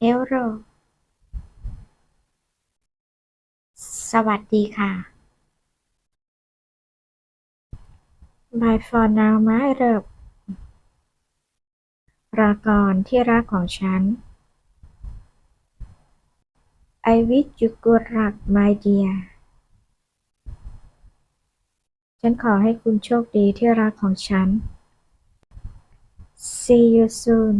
เฮลโลสวัสดีค่ะ Bye for now ไม่เริบรอก่อนที่รักของฉัน I wish you good luck my dear ฉันขอให้คุณโชคดีที่รักของฉัน See you soon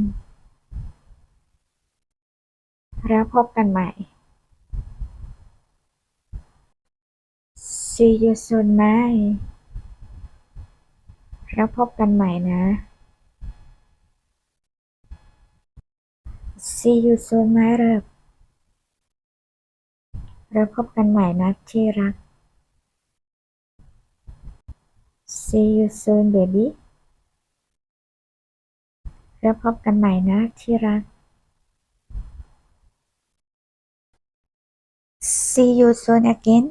แล้วพบกันใหม่ See you soon ไหมแล้วพบกันใหม่นะ See you soon ไหมเริบแล้วพบกันใหม่นะที่รัก See you soon baby แล้วพบกันใหม่นะที่รัก See you soon again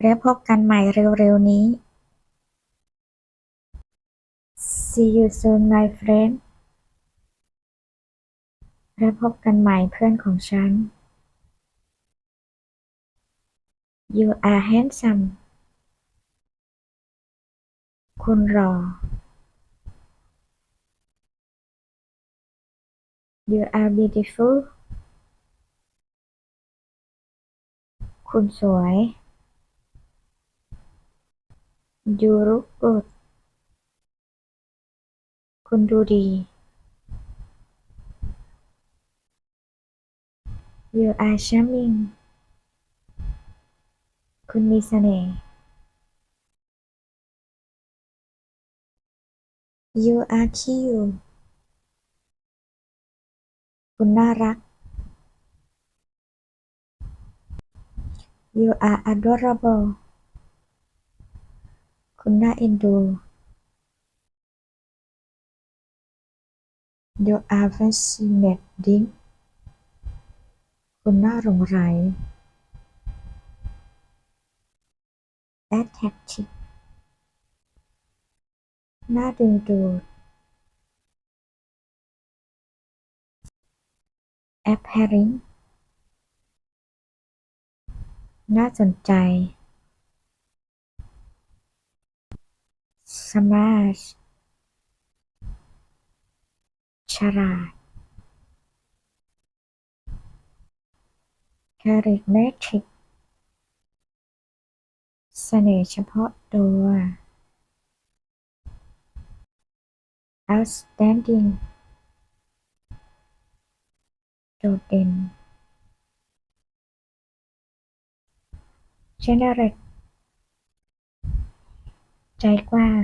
แล้วพบกันใหม่เร็วๆนี้ See you soon my friend แล้วพบกันใหม่เพื่อนของฉัน You are handsome คุณหล่อ You are beautiful คุณสวย ยูรุกุดคุณดูดี you are charming คุณมีเสน่ห์ you are cute คุณน่ารัก You are adorable คุณน่าเอ็นดู You are fascinating คุณน่าหลงใหล Attractive น่าดึงดูด Appealing น่าสนใจ Smart ฉลาด Charismatic เสน่ห์เฉพาะตัว Outstanding โดดเด่น Generous ใจกว้าง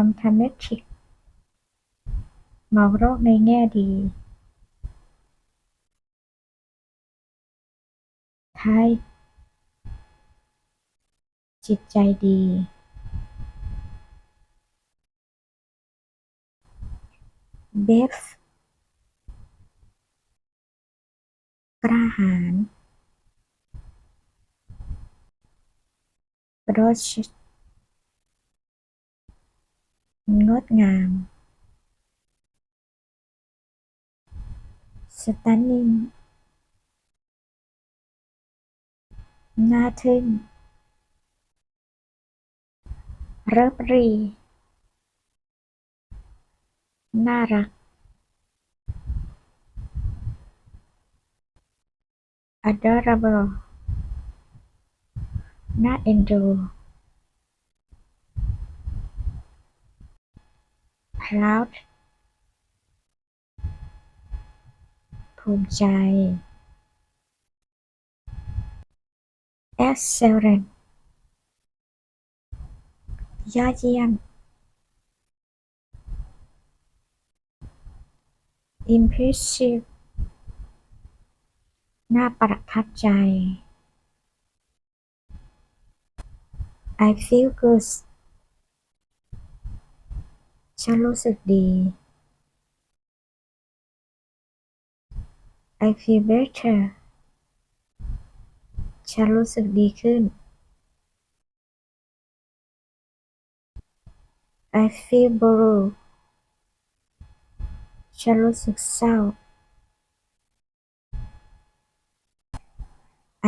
Optimistic มองโลกในแง่ดี Kind จิตใจดี Brave กล้าหาญ Gorgeous งดงาม Stunning น่าทึ่งเริบรี น่ารัก Adorable น่าเอ็นดู Proud ภูมิใจ Excellent ยอดเยี่ยม Impressive น่าประทับใจ I feel good ฉันรู้สึกดี I feel better ฉันรู้สึกดีขึ้น I feel blue ฉันรู้สึกเศร้า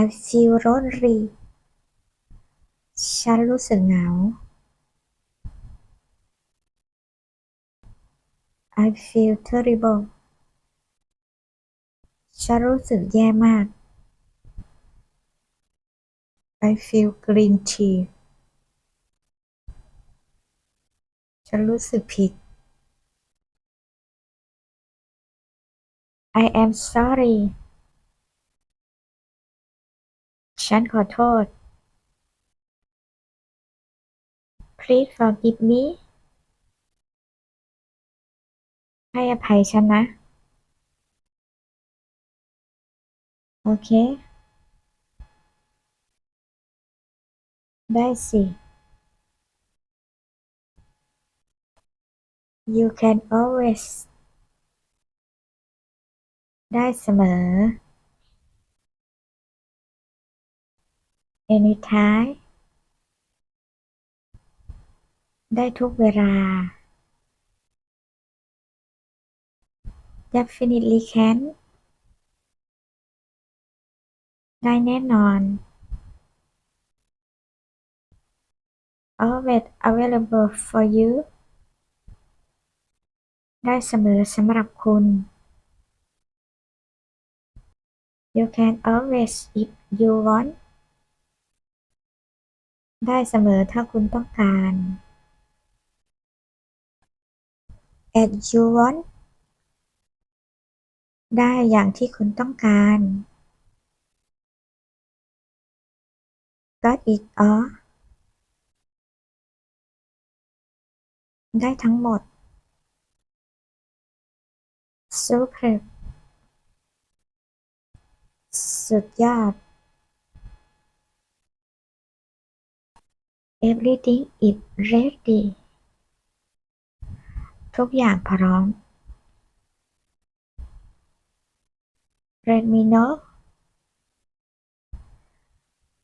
I feel lonely ฉันรู้สึกเหงา I feel terrible ฉันรู้สึกแย่มาก I feel green tea ฉันรู้สึกผิด I am sorry ฉันขอโทษ Please forgive me ให้อภัยฉันนะ โอเค ได้สิ You can always ได้เสมอ anytime ได้ทุกเวลา definitely can ได้แน่นอน always available for you ได้เสมอสำหรับคุณ You can always if you want ได้เสมอถ้าคุณต้องการ as you want ได้อย่างที่คุณต้องการ got it all ได้ทั้งหมด super สุดยอด everything is ready ทุกอย่างพร้อม let me know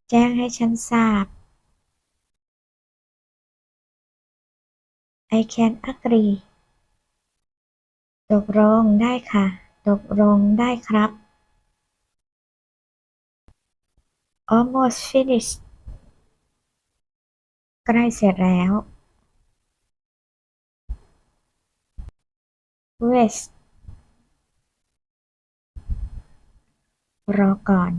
แจ้งให้ฉันทราบ I can agree ตกลงได้ค่ะ ตกลงได้ครับ almost finished ใกล้เสร็จแล้ว wait รอก่อน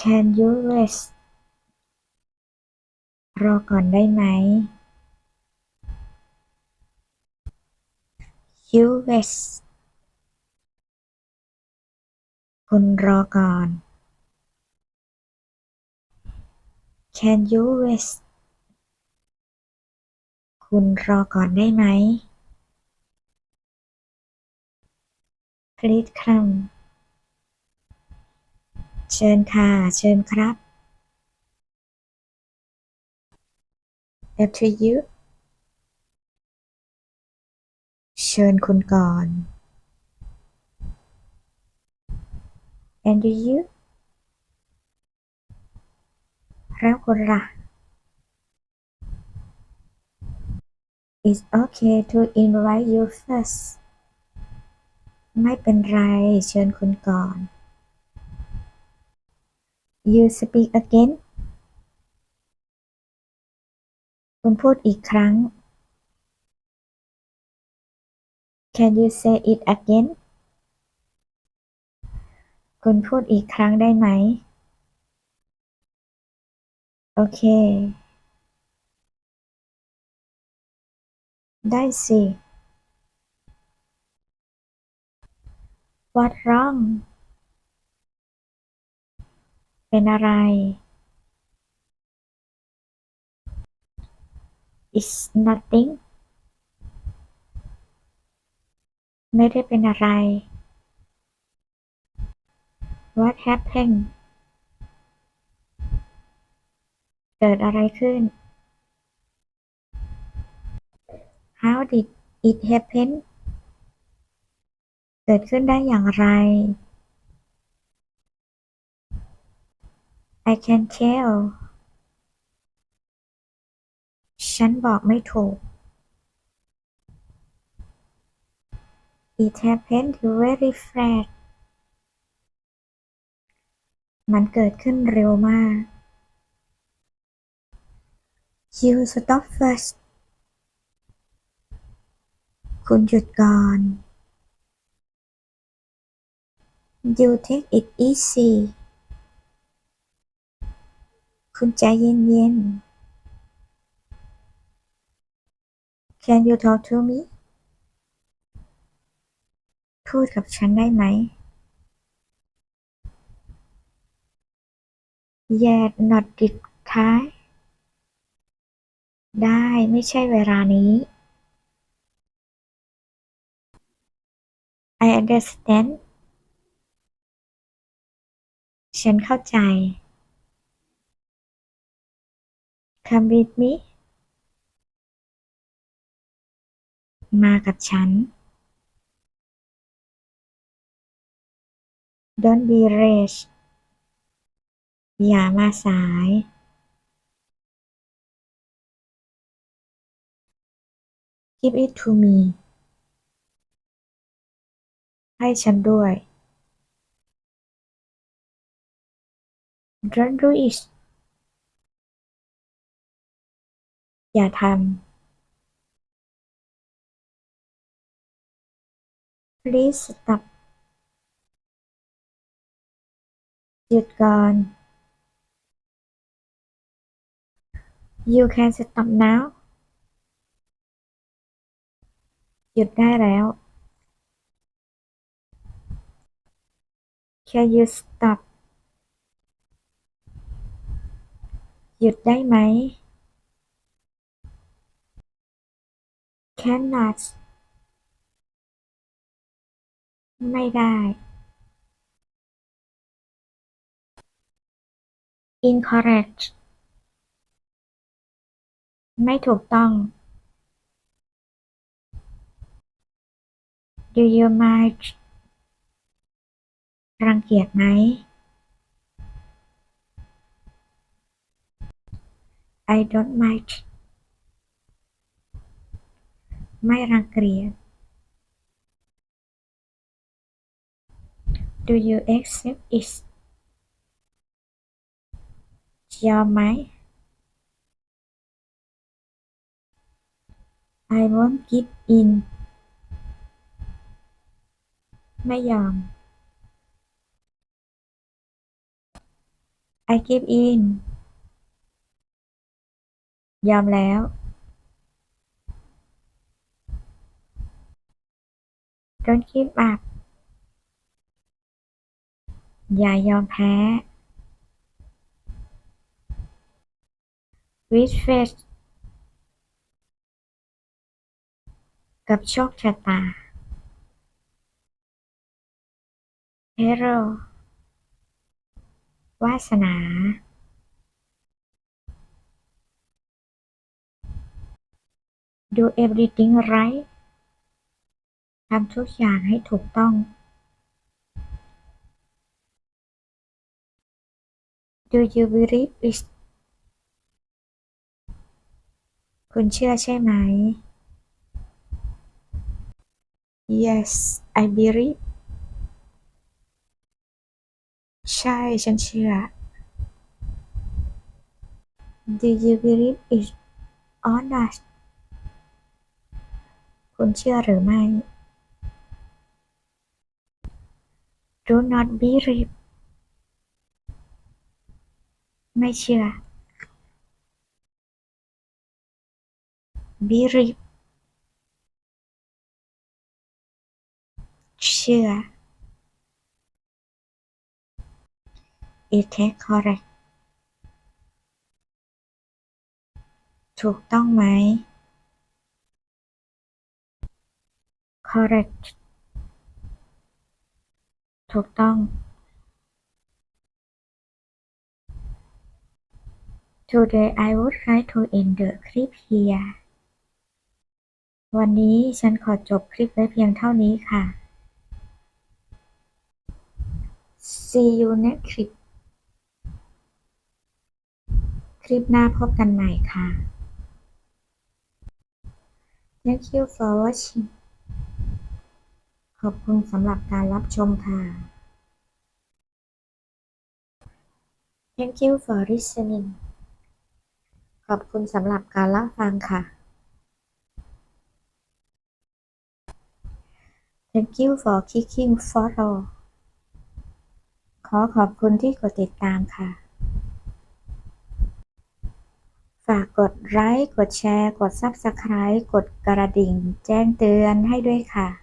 Can you wait รอก่อนได้ไหม You wait คุณรอก่อน Can you wait คุณรอก่อนได้ไหม Please come เชิญค่ะ เชิญครับ After you เชิญคุณก่อน And you แล้วคุณล่ะ It's okay to invite you first ไม่เป็นไร เชิญคุณก่อน You speak again คุณพูดอีกครั้ง Can you say it again คุณพูดอีกครั้งได้ไหม โอเค ได้สิ What wrong เป็นอะไร It's nothing ไม่ได้เป็นอะไร What happened เกิดอะไรขึ้น How did it happen เกิดขึ้นได้อย่างไร I can tell ฉันบอกไม่ถูก It happened very fast มันเกิดขึ้นเร็วมาก You stop first คุณหยุดก่อน You take it easy คุณใจเย็นๆ Can you talk to me พูดกับฉันได้ไหม Yet not this time ได้ไม่ใช่เวลานี้ I understand ฉันเข้าใจ Come with me มากับฉัน Don't be rash อย่ามาสาย Give it to me ให้ฉันด้วย Don't do it อย่าทำ Please stop หยุดก่อน You can stop now หยุดได้แล้ว Can you stop หยุดได้ไหม Cannot ไม่ได้ Incorrect ไม่ถูกต้อง Do you mind รังเกียจไหม I don't mind ไม่รังเกียจ Do you accept it ยอมไหม I won't give in ไม่ยอม I give in ยอมแล้ว Don't give up อย่ายอมแพ้ With faith กับโชคชะตา Hero วาสนา Do everything right ทำทุกอย่างให้ถูกต้อง Do you believe it คุณเชื่อใช่ไหม Yes I believe ใช่ ฉันเชื่อ Do you believe it or not คุณเชื่อหรือไม่ Do not believe ไม่เชื่อ Believe เชื่อ It is correct ถูกต้องไหม Correct ถูกต้อง Today I would like to end the clip here วันนี้ฉันขอจบคลิปไว้เพียงเท่านี้ค่ะ See you next clip ค ลิปหน้าพบกันใหม่ค่ะ Thank you for watching ขอบคุณสำหรับการรับชมค่ะ Thank you for listening ขอบคุณสำหรับการรับฟังค่ะ Thank you for clicking follow ขอขอบคุณที่กดติดตามค่ะากกดไลค์ กดแชร์ กด Subscribe กดกระดิ่ง แจ้งเตือนให้ด้วยค่ะ